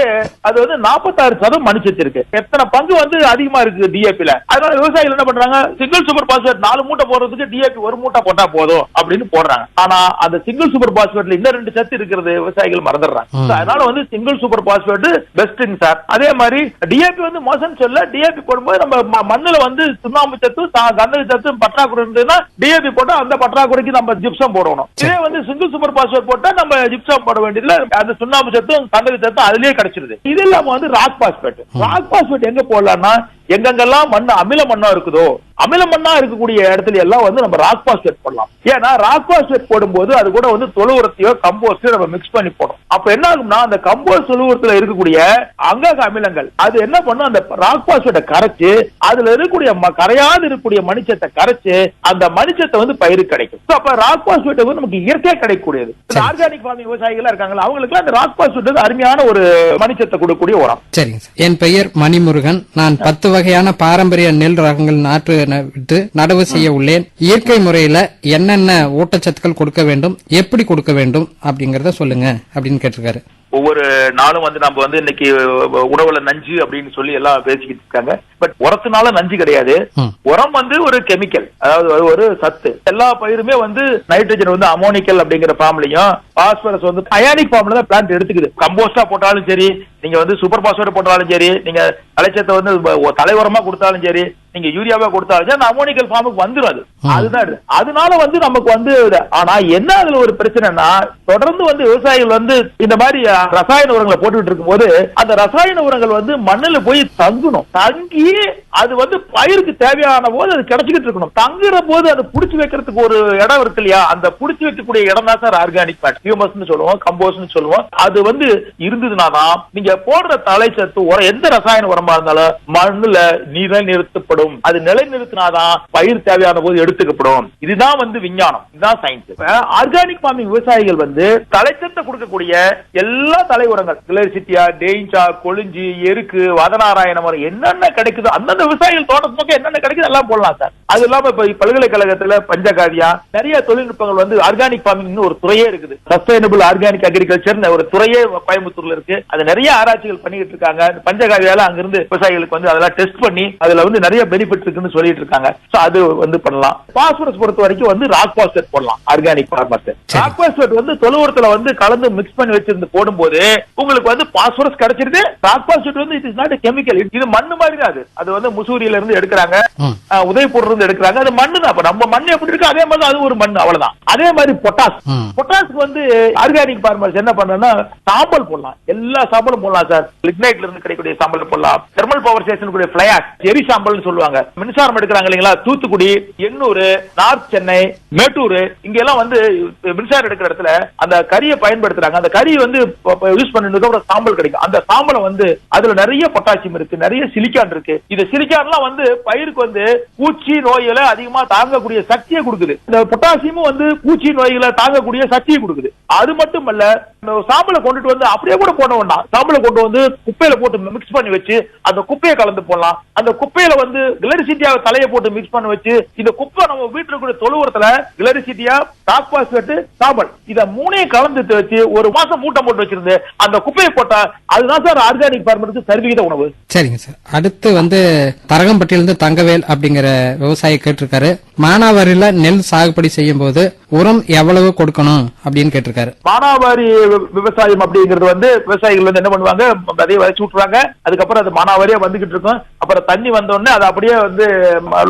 அது வந்து நாற்பத்தாறு மணிச்சத்து இருக்கு எத்தனை பங்கு வந்து அதிகமா இருக்கு டிஏபில அதனால விவசாயிகள் என்ன பண்றாங்க? சிங்கிள் சூப்பர் பாஸ்பேட் நாலு மூட்டை போடுறதுக்கு டிஏபி ஒரு மூட்டை போட்டா போதும் அப்படின்னு போடுறாங்க. ஆனா அந்த சிங்கிள் சூப்பர் பாஸ்பேட்ல இன்னும் ரெண்டு சத்து இருக்கிறது விவசாயிகள் மறந்துடுறாங்க. அதனால வந்து சிங்கிள் சூப்பர் பாஸ்பேட் பெஸ்ட்ங்க சார் அதே மாதிரி டிஏபி வந்து மோசம் சொல்ல டிஏபி போடும்போது நம்ம மண்ணுல வந்து சுண்ணாம்பு சத்து கந்தக சத்து பற்றாக்குறை இருந்ததுன்னா டிஏபி போட்டா அந்த பற்றாக்குறைக்கு நம்ம ஜிப்சம் போடணும். இதே வந்து சிங்கிள் சூப்பர் பாஸ்பேட் போட்டா நம்ம ஜிப்சம் போட வேண்டியதுல அந்த சுண்ணாம்பு சத்தும் கந்தக சத்தும் அதுலயே கிடைச்சிருது. இது இல்லாம வந்து ராக் பாஸ்பேட் ராக் பாஸ்பேட் எங்க போடலாம்னா எங்கெங்கெல்லாம் மண் அமில மண்ணா இருக்குதோ அமில மண்ணா இருக்கக்கூடிய இடத்துல எல்லாம் வந்து நம்ம ராக் பாஸ்பேட் போடலாம். ஏன்னா ராக் பாஸ்பேட் போடும்போது அது கூட வந்து தொழு உரத்தையோ கம்போஸ்டையோ நம்ம மிக்ஸ் பண்ணி போடும் அப்ப என்ன ஆகும்னா அந்த கம்போஸ்ட் தொழு உரத்துல இருக்கக்கூடிய அங்கக அமிலங்கள் அது என்ன பண்ணும்? அந்த ராக் பாஸ்பேட்டை கரைச்சு அதுல இருக்கக்கூடிய கரையாது இருக்கக்கூடிய மணிச்சத்தை கரைச்சு அந்த மணிச்சத்தை வந்து பயிருக்கு கிடைக்கும். அப்ப ராக் பாஸ்பேட் வந்து நமக்கு இயற்கையா கிடைக்கக்கூடியது. ஆர்கானிக் ஃபார்மிங் விவசாயிகள் இருக்காங்களா அவங்களுக்கு அந்த ராக் பாஸ்பேட் அருமையான ஒரு மணிச்சத்தை கொடுக்கக்கூடிய உரம். சரிங்க சார். என் பெயர் மணிமுருகன். நான் பத்து வகையான பாரம்பரிய நெல் ரகங்கள் நாற்று விட்டு நடவு செய்ய உள்ளேன். இயற்கை முறையில என்னென்ன ஊட்டச்சத்துக்கள் கொடுக்க வேண்டும் எப்படி கொடுக்க வேண்டும் அப்படிங்கறத சொல்லுங்க அப்படின்னு கேட்டிருக்காரு. ஒவ்வொரு நாளும் வந்து நம்ம வந்து இன்னைக்கு உணவுல நஞ்சு அப்படின்னு சொல்லி எல்லாம் பேசிக்கிட்டு இருக்காங்க. பட் உரத்துனால நஞ்சு கிடையாது. உரம் வந்து ஒரு கெமிக்கல் அதாவது அது ஒரு சத்து. எல்லா பயிருமே வந்து நைட்ரஜன் வந்து அமோனிக்கல் அப்படிங்கிற ஃபார்ம்லயும் பாஸ்பரஸ் வந்து அயானிக் ஃபார்ம்ல தான் பிளான்ட் எடுத்துக்குது. கம்போஸ்டா போட்டாலும் சரி நீங்க வந்து சூப்பர் பாஸ்பரஸ் போட்டாலும் சரி நீங்க கலைச்சத்தை வந்து தலைவரமா கொடுத்தாலும் சரி நீங்க யூரியாவா கொடுத்தாலும் அந்த அமோனிக்கல் ஃபார்முக்கு வந்துரும் அது. அதுதான். அதனால வந்து நமக்கு வந்து ஆனா என்ன அதுல ஒரு பிரச்சனைனா தொடர்ந்து வந்து விவசாயிகள் வந்து இந்த மாதிரி ரசாயன உரங்களை போட்டுக்கிட்டு இருக்கும்போது அந்த ரசாயன உரங்கள் வந்து மண்ணுல போய் தங்கணும். தங்கி அது வந்து பயிருக்கு தேவையான போது அது கிடைச்சிக்கிட்டு இருக்கணும். தங்குற போது அது புடிச்சு வைக்கிறதுக்கு ஒரு இடம் இருக்கு இல்லையா? அந்த புடிச்சு வைக்கக்கூடிய இடம் தான் சார் ஆர்கானிக் மேட் ஹியூமஸ்னு சொல்லுவோம் கம்போஸ்ட்னு சொல்லுவோம். அது வந்து இருந்ததுனா தான் நீங்க போடுற தலைச்சத்து உரம் எந்த ரசாயன உரமா இருந்தாலும் மண்ணுல நிலைநிறுத்தப்படும் அது நிலைநிறுத்தினாதான் பயிர் தேவையான போது எடுத்துக்கப்படும். இதுதான் வந்து விஞ்ஞானம். இதுதான் சயின்ஸ் ஆர்கானிக் ஃபார்மிங் விவசாயிகள் வந்து தலைச்சத்தை கொடுக்கக்கூடிய எல்லா தலை உரங்கள் கிளர்சிட்டியா டெயின்சா கொழிஞ்சி எருக்கு வதநாராயண மரம் என்னென்ன கிடைக்குதோ அந்தந்த விவசாயிகள் தோட்டத்து பக்கம் என்னென்ன கிடைக்குது எல்லாம் போடலாம் சார். அது இல்லாம இப்ப பல்கலைக்கழகத்துல பஞ்சகாவியா நிறைய தொழில்நுட்பங்கள் வந்து ஆர்கானிக் ஃபார்மிங் ஒரு துறையே இருக்குது. சஸ்டைனபிள் ஆர்கானிக் அக்ரிகல்ச்சர் ஒரு துறையே கோயம்புத்தூர்ல இருக்கு. அது நிறைய ஆராய்ச்சிகள் பண்ணிட்டு இருக்காங்க. பஞ்சகாவியால அங்கிருந்து விவசாயிகளுக்கு வந்து அதெல்லாம் டெஸ்ட் பண்ணி அதுல வந்து நிறைய பெனிஃபிட் இருக்குன்னு சொல்லிட்டு இருக்காங்க சோ அது வந்து பண்ணலாம். பாஸ்பரஸ் பொறுத்த வரைக்கும் வந்து ராக் பாஸ்பேட் போடலாம். ஆர்கானிக் ஃபார்மர்ஸ் ராக் பாஸ்பேட் வந்து தொழுவுரத்துல வந்து கலந்து மிக்ஸ் பண்ணி வச்சிருந்து போடும்போது உங்களுக்கு வந்து பாஸ்பரஸ் கிடைச்சிருது. ராக் பாஸ்பேட் வந்து இட் இஸ் நாட் கெமிக்கல் இது மண்ணு மாதிரி தான் அது. அது வந்து முசூரியில இருந்து எடுக்கிறாங்க உதய்பூர்ல இருந்து எடுக்கிறாங்க. அது மண்ணு தான் அப்ப நம்ம மண் எப்படி இருக்கு அதே மாதிரி அது ஒரு மண் அவ்வளவுதான். அதே மாதிரி பொட்டாஸ். பொட்டாஸ்க்கு வந்து ஆர்கானிக் ஃபார்மர்ஸ் என்ன பண்ணணும்னா சாம்பல் போடலாம். எல்லா சாம்பலும் போடலாம் சார் லிக்னைட்ல இருந்து கிடைக்கக்கூடிய சாம்பல் போடலாம். தெர்மல் பவர் ஸ்டேஷன் கூடிய பிளையாஸ் எரி சாம்பல்னு சொல்லுவாங்க. மின்சாரம் எடுக்கிறாங்க இல்லைங்களா? தூத்துக்குடி எண்ணூர் நார்த் சென்னை மேட்டூர் இங்க எல்லாம் வந்து மின்சாரம் எடுக்கிற இடத்துல அந்த கரியை பயன்படுத்துறாங்க. அந்த கறி வந்து யூஸ் பண்ணதுக்கு அப்புறம் சாம்பல் கிடைக்கும். அந்த சாம்பலை வந்து அதுல நிறைய பொட்டாசியம் இருக்கு நிறைய சிலிக்கான் இருக்கு. இந்த சிலிக்கான்லாம் வந்து பயிருக்கு வந்து பூச்சி நோய்களை அதிகமா தாங்கக்கூடிய சக்தியை கொடுக்குது. இந்த பொட்டாசியமும் வந்து பூச்சி நோய்களை தாங்கக்கூடிய சக்தியை கொடுக்குது. அது மட்டும் அல்ல சாம்பலை கொண்டுட்டு வந்து அப்படியே கூட போட வேண்டாம். சாம்பலை கொண்டு வந்து குப்பையில போட்டு மிக்ஸ் பண்ணி வச்சு அந்த குப்பையை கலந்து போடலாம். அந்த குப்பையில வந்து கிளரிசிட்டியா தலையை போட்டு மிக்ஸ் பண்ணி வச்சு இந்த குப்பை நம்ம வீட்டுல கூட தொழுவுறத்துல கிளரிசிட்டியா டாக்பாஸ்பேட் சாம்பல். இத மூணையும் கலந்து வச்சு ஒரு மாசம் மூட்டை போட்டு வச்சிருந்து அந்த குப்பையை போட்டா அதுதான் சார் ஆர்கானிக் ஃபார்மருக்கு சர்வீத உணவு. சரிங்க சார். அடுத்து வந்து தரகம்பட்டியிலிருந்து தங்கவேல் அப்படிங்கிற விவசாயி கேட்டிருக்காரு. மானாவாரியில நெல் சாகுபடி செய்யும் போது உரம் எவ்வளவு கொடுக்கணும் அப்படின்னு கேட்டிருக்காரு. மானாவாரி விவசாயம் அப்படிங்கிறது வந்து விவசாயிகள் வந்து என்ன பண்ணுவாங்க விதைய விதைச்சு விட்டுருவாங்க. அதுக்கப்புறம் அது மானாவாரியா வந்துகிட்டு இருக்கும். அப்புறம் தண்ணி வந்த உடனே அதை அப்படியே வந்து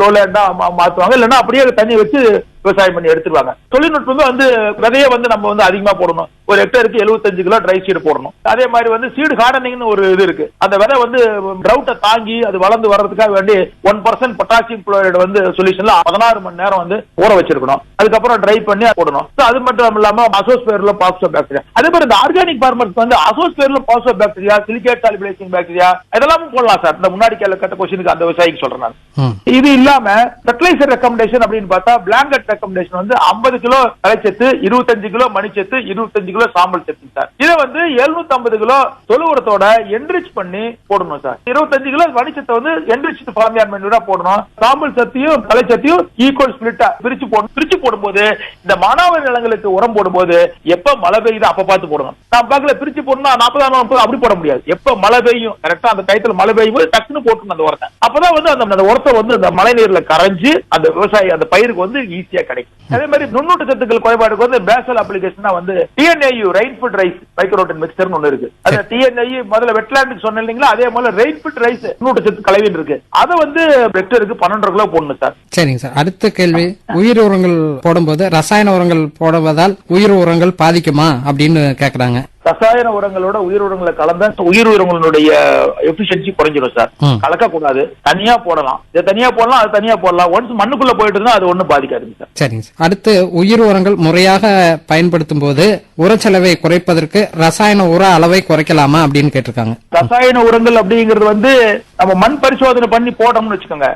லோலேண்டா மாத்துவாங்க. இல்லைன்னா அப்படியே தண்ணி வச்சு விவசாயம் பண்ணி எடுத்துருவாங்க. தொழில்நுட்பமே வந்து விதைய வந்து நம்ம வந்து அதிகமா போடணும். ஒரு ஹெக்டருக்கு 75 கிலோ ட்ரை சீடு போடணும். அதே மாதிரி வந்து சீடு கார்டனிங்னு ஒரு இது இருக்கு. அந்த விதை வந்து ட்ரவுட்டை தாங்கி அது வளர்ந்து வர்றதுக்காக வேண்டி ஒன் பர்சன்ட் பொட்டாசியம் குளோரைடு வந்து சொல்யூஷன்ல பதினாறு மணி நேரம் வந்து ஊற வச்சிருக்கணும். அதுக்கப்புறம் ட்ரை பண்ணி போடணும். அது மட்டும் இல்லாம அசோஸ்பேர்ல பாஸ்போ பாக்டீரியா அதே மாதிரி இந்த ஆர்கானிக் ஃபார்மர்ஸ் வந்து அசோஸ்பேர்ல phospho bacteria silicate solubilising bacteria இதெல்லாமும் போடலாம் சார் இந்த முன்னாடி கேள்வி கட்ட கொஸ்டினுக்கு அந்த விவசாயிக்கு சொல்றேன். இது இல்லாம ஃபெர்டிலைசர் ரெக்கமெண்டேஷன் அப்படின்னு பார்த்தா பிளாங்கட் ரெக்கமெண்டேஷன் வந்து 50 கிலோ தலைச்சத்து 25 கிலோ மணிச்சத்து 25 கிலோ சாம்பல் சத்து சார். இதை வந்து 750 ஐம்பது கிலோ தொழு உரத்தோட என்ரிச் பண்ணி போடணும் சார். இருபத்தஞ்சு கிலோ மணிச்சத்தை வந்து என்ரிச் ஃபார்மியார் போடணும். சாம்பல் சத்தையும் தலை ஈக்குவல் ஸ்பிளிட்டா பிரிச்சு போடணும். பிரிச்சு போடும்போது இந்த மானாவாரி நிலங்களுக்கு உரம் போடும்போது எப்ப மழை பெய்யுதோ அப்ப பார்த்து போடணும். நான் பார்க்கல பிரிச்சு போடணும் நாற்பதாம் நாற்பது அப்படி போட முடியாது. எப்ப மழை பெய்யும்? கரெக்டா அந்த டயத்துல மழை பெய்யும் போது டக்குன்னு போட்டுணும் அந்த உரத்தை. அப்பதான் வந்து அந்த அந்த உரத்தை வந்து அந்த மழை நீர்ல கரைஞ்சு அந்த விவசாயி அந்த பயிருக்கு வந்து ஈஸியா கிடைக்கும். அதே மாதிரி நுண்ணூட்ட சத்துக்கள் குறைபாடுக்கு வந்து பேசல் அப்ளிகேஷன் வந்து TNAU rain food rice micronutrient மிக்சர்னு ஒண்ணு இருக்கு. அந்த டிஎன்ஏயு முதல்ல வெட்லாண்டுக்கு சொன்னேன் இல்லைங்களா? அதே மாதிரி ரெயின் ஃபுட் ரைஸ் நுண்ணூட்ட சத்து கலவைன்னு இருக்கு. அதை வந்து ஹெக்டருக்கு பன்னெண்டரை கிலோ போடணும் சார். சரிங்க சார். அடுத்த கேள்வி. உயிர் உரங்கள் போடும்போது ரசாயன உரங்கள் போடுவதால் உயிர் உரங்கள் பாதிக்குமா அப்படின்னு கேக்குறாங்க. ரசாயன உரங்களோட உயிர் உரங்களை கலந்த உயிர் உரங்களுடைய எஃபிஷியன்சி குறைஞ்சிடும் சார். கலக்க கூடாது தனியா போடலாம். இதை தனியா போடலாம் அது தனியா போடலாம். ஒன்ஸ் மண்ணுக்குள்ள போயிட்டு இருந்தா அது ஒண்ணும் பாதிக்காதுங்க சார். சரிங்க சார். அடுத்து உயிர் உரங்கள் முறையாக பயன்படுத்தும் போது உரச்செலவை குறைப்பதற்கு ரசாயன உர அளவை குறைக்கலாமா அப்படின்னு கேட்டிருக்காங்க. ரசாயன உரங்கள் அப்படிங்கிறது வந்து நம்ம மண் பரிசோதனை பண்ணி போட்டோம்னு வச்சுக்கோங்க.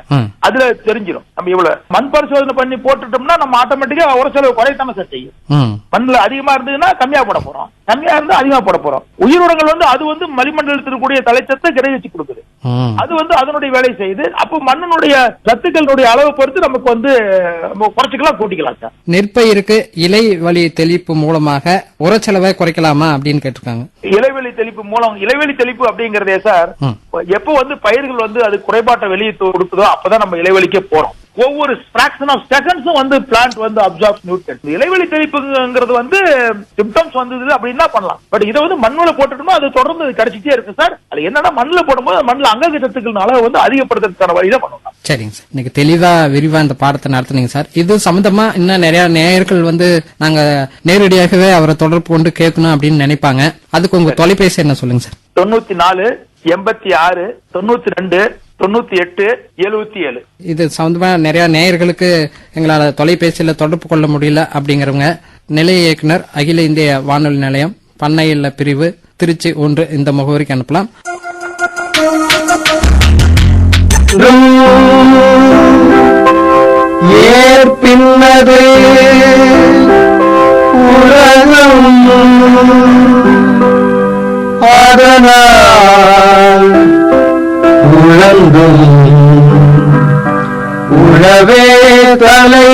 அதுல தெரிஞ்சிடும் நம்ம இவ்வளவு மண் பரிசோதனை பண்ணி போட்டுட்டோம்னா நம்ம ஆட்டோமேட்டிக்கா உர செலவு குறைத்தாம சார் செய்யும். மண்ணுல அதிகமா இருந்ததுன்னா கம்மியா போட போறோம். கம்மியா இருந்தா அதிகமா போட போறோம். உயிர் உரங்கள் வந்து அது வந்து மலிமண்டலத்தில் இருக்கக்கூடிய தலைச்சத்தை கிடைவச்சு கொடுக்குது. அது வந்து அதனுடைய வேலை செய்யுது. அப்போ மண்ணினுடைய சத்துக்களுடைய அளவை பொறுத்து நமக்கு வந்து குறைச்சிக்கலாம் கூட்டிக்கலாம் சார். நெற்பயிருக்கு இலை வழி தெளிப்பு மூலமாக உரச்செலவை குறைக்கலாமா அப்படின்னு கேட்டிருக்காங்க. இலைவெளி தெளிப்பு மூலம் இலைவெளி தெளிப்பு அப்படிங்கறதே சார். எப்போ வந்து பயிர்கள் வந்து அது குறைபாட்டை வெளியே கொடுக்குதோ அப்பதான் நம்ம இலைவெளிக்கே போறோம். ஒவ்வொரு ஃபிராக்ஷன் ஆஃப் செகண்ட்ஸும் வந்து பிளான்ட் வந்து அப்சார்ப் நியூட்ரன் இலைவெளி தெளிப்புங்கிறது வந்து சிம்டம்ஸ் வந்தது அப்படின்னா பண்ணலாம்? பட் இதை வந்து மண்ணுல போட்டுட்டோம்னா அது தொடர்ந்து அது கிடைச்சிட்டே இருக்கு சார் அது என்னன்னா மண்ணுல போடும்போது அந்த மண்ணுல அங்க சத்துக்கள் அளவை வந்து அதிகப்படுத்துறதுக்கான வழிதான் பண்ணலாம் சரிங்க சார் இன்னைக்கு தெளிவா விரிவா இந்த பாடத்தை நடத்துனீங்க சார் இது சம்பந்தமா இன்னும் நிறைய நேயர்கள் வந்து நாங்க நேரடியாகவே அவரை தொடர்பு கொண்டு கேட்கணும் அப்படின்னு நினைப்பாங்க. அதுக்கு உங்க தொலைபேசி என்ன சொல்லுங்க சார் தொண்ணூத்தி நாலு எண்பத்தி ஆறு தொண்ணூத்தி ரெண்டு தொண்ணூத்தி எட்டு எழுபத்தி ஏழு. இது சம்பந்தமா நிறைய நேயர்களுக்கு எங்களால தொலைபேசியில தொடர்பு கொள்ள முடியல அப்படிங்கிறவங்க நிலைய இயக்குனர் அகில இந்திய வானொலி நிலையம் பண்ணையில பிரிவு திருச்சி ஒன்று இந்த முகவரிக்கு அனுப்பலாம். ஏற்பின்னது உலகம். அதனால் உழந்தும் உழவே தலை.